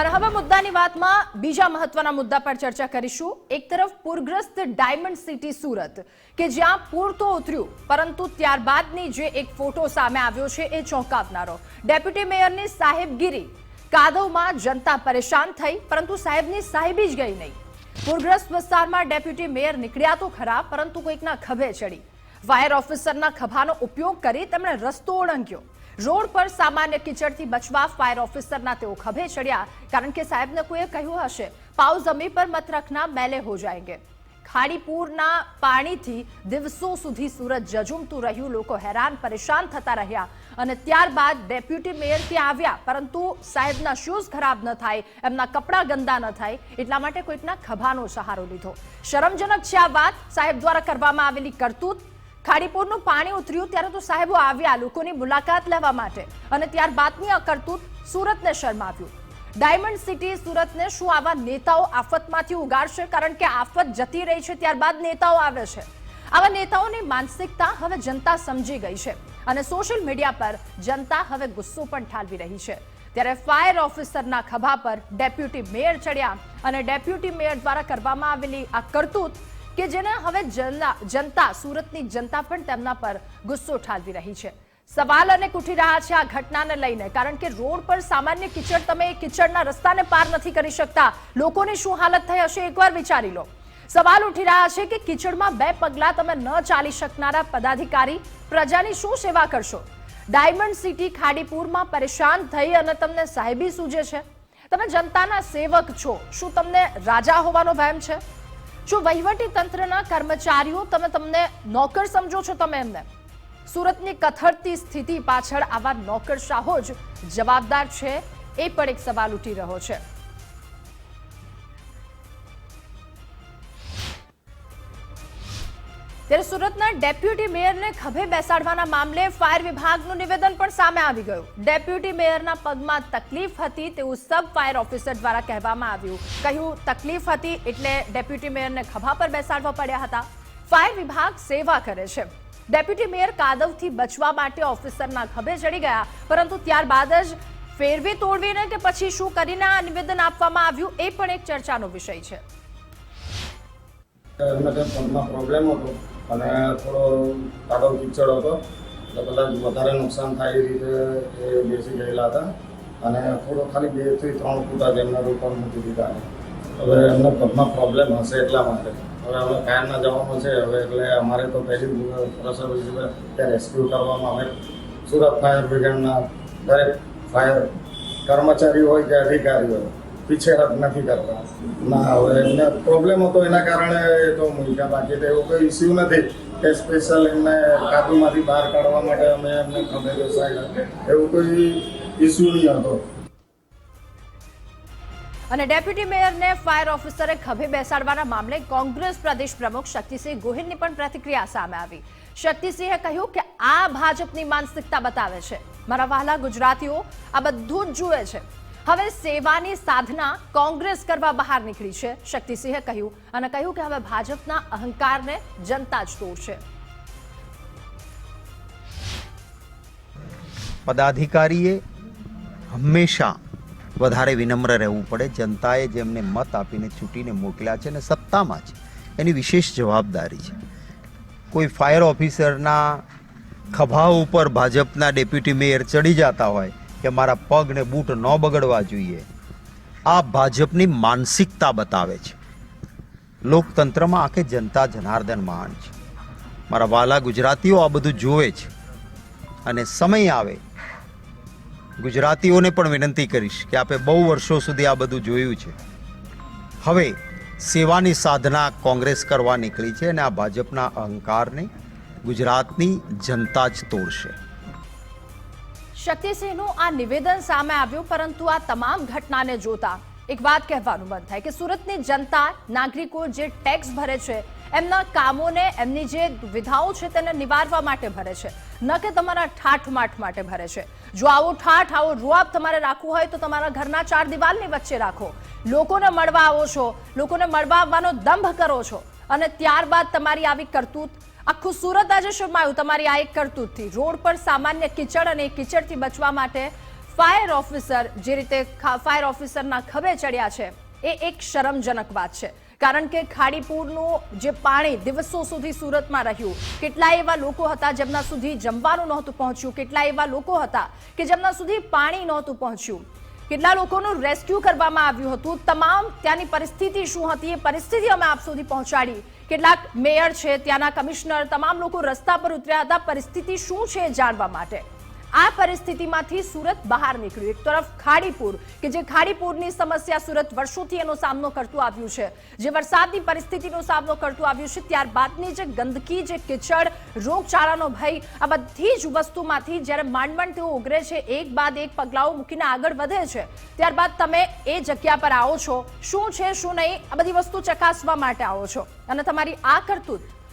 અને હવે મુદ્દાની વાતમાં બીજા મહત્વના મુદ્દા પર ચર્ચા કરીશું. એક તરફ પૂરગ્રસ્ત ડાયમંડ સિટી સુરત, કે જ્યાં પૂર તો ઉતર્યું, પરંતુ ત્યારબાદની જે એક ફોટો સામે આવ્યો છે એ ચોંકાવનારો. ડેપ્યુટી મેયરની સાહેબગીરી, કાદવમાં જનતા પરેશાન થઈ, પરંતુ સાહેબની સાહેબી જ ગઈ નહીં. પૂરગ્રસ્ત વિસ્તારમાં ડેપ્યુટી મેયર નીકળ્યા તો ખરા પરંતુ કોઈકના ખભે ચડી. ફાયર ઓફિસરના ખભાનો ઉપયોગ કરી તેમણે રસ્તો ઓળંગ્યો. રોડ પર સામાન્ય કિચડથી બચવા ફાયર ઓફિસરના તેઓ ખભે ચડ્યા, કારણ કે સાહેબને કોઈએ કહ્યું હશે, પાઉ જમીન પર મત રખના મેલે હો જાયંગે. ખાડીપુરના પાણીથી દિવસો સુધી સુરત જજુમતું રહ્યું, લોકો હેરાન પરેશાન થતા રહ્યા અને ત્યારબાદ ડેપ્યુટી મેયર ત્યાં આવ્યા, પરંતુ સાહેબના શૂઝ ખરાબ ન થાય, એમના કપડાં ગંદા ન થાય, એટલા માટે કોઈકના ખભાનો સહારો લીધો. શરમજનક છે આ વાત, સાહેબ દ્વારા કરવામાં આવેલી કરતૂત ખાડીપુરનું પાણી ઉતર્યું ત્યારે તો સાહેબો આવ્યા લોકોની મુલાકાત લેવા માટે અને ત્યારબાદની આ કરતૂત સુરતને શરમાવ્યું. ડાયમંડ સિટી સુરતને શું આવા નેતાઓ આફતમાંથી ઉગાડશે? કારણ કે આફત જતી રહી છે, ત્યારબાદ નેતાઓ આવે છે. આવા નેતાઓની માનસિકતા હવે જનતા સમજી ગઈ છે અને સોશિયલ મીડિયા પર જનતા હવે ગુસ્સો પણ ઠાલવી રહી છે. ત્યારે ફાયર ઓફિસરના ખભા પર ડેપ્યુટી મેયર ચડ્યા અને ડેપ્યુટી મેયર દ્વારા કરવામાં આવેલી આ કરતૂત કે જેને હવે જનતા, સુરતની જનતા પણ તેમના પર ગુસ્સો ઠાલવી રહી છે. સવાલ અને ઉઠી રહ્યા છે આ ઘટનાને લઈને, કારણ કે રોડ પર સામાન્ય કિચડ તમે કિચડના રસ્તાને પાર નથી કરી શકતા. લોકોની શું હાલત થઈ હશે એકવાર વિચારી લો. સવાલ ઉઠી રહ્યા છે કે કિચડમાં બે પગલા તમે ન ચાલી શકનારા પદાધિકારી પ્રજાની શું સેવા કરશો? ડાયમંડ સિટી ખાડીપુરમાં પરેશાન થઈ અને તમને સાહેબી સૂજે છે? તમે જનતાના સેવક છો. શું તમને રાજા હોવાનો વહેમ છે? શું વહીવટી તંત્રના કર્મચારીઓ તમે તમને નોકર સમજો છો તમે એમને. સુરતની કથળતી સ્થિતિ પાછળ આવા નોકરશાહો જ જવાબદાર છે, એ પણ એક સવાલ ઉઠી રહ્યો છે. ત્યારે સુરતના ડેપ્યુટી મેયરને ખભે બેસાડવાના મામલે ફાયર વિભાગનું નિવેદન પણ સામે આવી ગયું. ડેપ્યુટી મેયરના પગમાં તકલીફ હતી તેવું સબ ફાયર ઓફિસર દ્વારા કહેવામાં આવ્યું. કહ્યું, તકલીફ હતી એટલે ડેપ્યુટી મેયરને ખભા પર બેસાડવા પડ્યા હતા. ફાયર વિભાગ સેવા કરે છે. ડેપ્યુટી મેયર કાદવથી બચવા માટે ઓફિસરના ખભે ચડી ગયા, પરંતુ ત્યારબાદ જ ફેરવી તોડવીને કે પછી શું કરીને આ નિવેદન આપવામાં આવ્યું એ પણ એક ચર્ચાનો વિષય છે. એમને કંઈ પગમાં પ્રોબ્લેમ હતો અને થોડો કાદવ કીચડ હતો. એટલે કદાચ વધારે નુકસાન થાય એ રીતે એ બેસી ગયેલા હતા. અને થોડો ખાલી બેથી ત્રણ ફૂટા જ એમના ઉપર મૂકી દીધા. હવે એમને પગમાં પ્રોબ્લેમ હશે એટલા માટે. હવે અમે કાયમના જવાનું છે. હવે એટલે અમારે તો પહેલી પ્રસર ત્યાં રેસ્ક્યુ કરવામાં આવે. સુરત ફાયર બ્રિગેડના દરેક ફાયર કર્મચારી હોય કે અધિકારી હોય. પીછેહટ નથી કરતા. ના, હવે એમને પ્રોબ્લેમ હતો, એના કારણે એ તો મૂલ્યા બાકી તો એવો કોઈ ઇસ્યુ નથી. કે સ્પેશિયલ એમને કાબુમાંથી બહાર કાઢવા માટે અમે એમને ખભે બેસાડ્યા. એવું કોઈ ઇસ્યુ નહીં હતો. અને ડેપ્યુટી મેયરને ફાયર ઓફિસરે ખભે બેસાડવાના મામલે કોંગ્રેસ પ્રદેશ પ્રમુખ શક્તિસિંહ ગોહિલની પણ પ્રતિક્રિયા સામે આવી. શક્તિસિંહે કહ્યું કે આ ભાજપની માનસિકતા બતાવે છે. મારા વહાલા ગુજરાતીઓ, આ બધું જ જુએ છે. હવે સેવાની સાધના કોંગ્રેસ કરવા બહાર નીકળી છે. શક્તિસિંહે કહ્યું અને કહ્યું કે હવે ભાજપના અહંકારને જનતા જ તોડશે. પદાધિકારીએ હંમેશા વધારે વિનમ્ર રહેવું પડે. જનતાએ જેમને મત આપીને ચૂંટીને મોકલ્યા છે અને સત્તામાં છે, એની વિશેષ જવાબદારી છે. કોઈ ફાયર ઓફિસરના ખભા ઉપર ભાજપના ડેપ્યુટી મેયર ચડી જતા હોય કે મારા પગને બૂટ ન બગડવા જોઈએ. આ ભાજપની માનસિકતા બતાવે છે. લોકતંત્રમાં આખે જનતા જનાર્દન મહાન છે. મારા વાલા ગુજરાતીઓ આ બધું જોવે છે. અને સમય આવે. ગુજરાતીઓને પણ વિનંતી કરીશ કે આપે બહુ વર્ષો સુધી આ બધું જોયું છે. હવે સેવાની સાધના કોંગ્રેસ કરવા નીકળી છે અને આ ભાજપના અહંકારને ગુજરાતની જનતા જ તોડશે. શક્તિસિંહનું આ નિવેદન સામે આવ્યું, પરંતુ આ તમામ ઘટનાને જોતા એક વાત કહેવાનું મન થાય કે સુરતની જનતા, નાગરિકો જે ટેક્સ ભરે છે, એમના કામોને એમની જે વિધાઓ છે તેને નિવારવા માટે ભરે છે. ન કે તમારા ઠાઠમાઠ માટે ભરે છે. જો આવો ઠાઠ, આવો રૂઆબ તમારે રાખવું હોય તો તમારા ઘરના ચાર દિવાલની વચ્ચે રાખો. લોકોને મળવા આવો છો, લોકોને મળવા આવવાનો દંભ કરો છો. અને ત્યારબાદ તમારી આવી કરતૂત આખું સુરત આજે શરમાયું તમારી આ એક કરતૂતથી. રોડ પર સામાન્ય કિચડ અને કિચડથી બચવા માટે ફાયર ઓફિસર જે રીતે ફાયર ઓફિસરના ખભે ચડ્યા છે, એ એક શરમજનક વાત છે. કારણ કે ખાડીપુરનું જે પાણી દિવસો સુધી સુરતમાં રહ્યું, કેટલાય એવા લોકો હતા જેમના સુધી જમવાનું નહોતું પહોંચ્યું, કેટલાય એવા લોકો હતા કે જેમના સુધી પાણી નહોતું પહોંચ્યું. કેટલા લોકોનું રેસ્ક્યુ કરવામાં આવ્યું હતું? તમામ ત્યાંની પરિસ્થિતિ શું હતી? એ પરિસ્થિતિ અમે આપ સુધી પહોંચાડી. કેટલાક મેયર છે, ત્યાંના કમિશનર, તમામ લોકો રસ્તા પર ઉતર્યા હતા. પરિસ્થિતિ શું છે જાણવા માટે? આ પરિસ્થિતિમાંથી સુરત બહાર નીકળ્યું. એક તરફ ખાડીપુર, કે જે ખાડીપુરની સમસ્યા સુરત વર્ષોથી એનો સામનો કરતું આવ્યું છે. જે વરસાદની પરિસ્થિતિનો સામનો કરતું આવ્યું છે, ત્યારબાદની જે ગંદકી, જે કિચડ, રોગચાળાનો ભય, આ બધી જ વસ્તુમાંથી જ્યારે માંડમાંડ માંડ તેઓ ઉગરે છે, એક બાદ એક પગલાઓ મૂકીને આગળ વધે છે. ત્યારબાદ તમે એ જગ્યા પર આવો છો. શું છે, શું નહીં, આ બધી વસ્તુ ચકાસવા માટે આવો છો. અને તમારી આ કરતૂત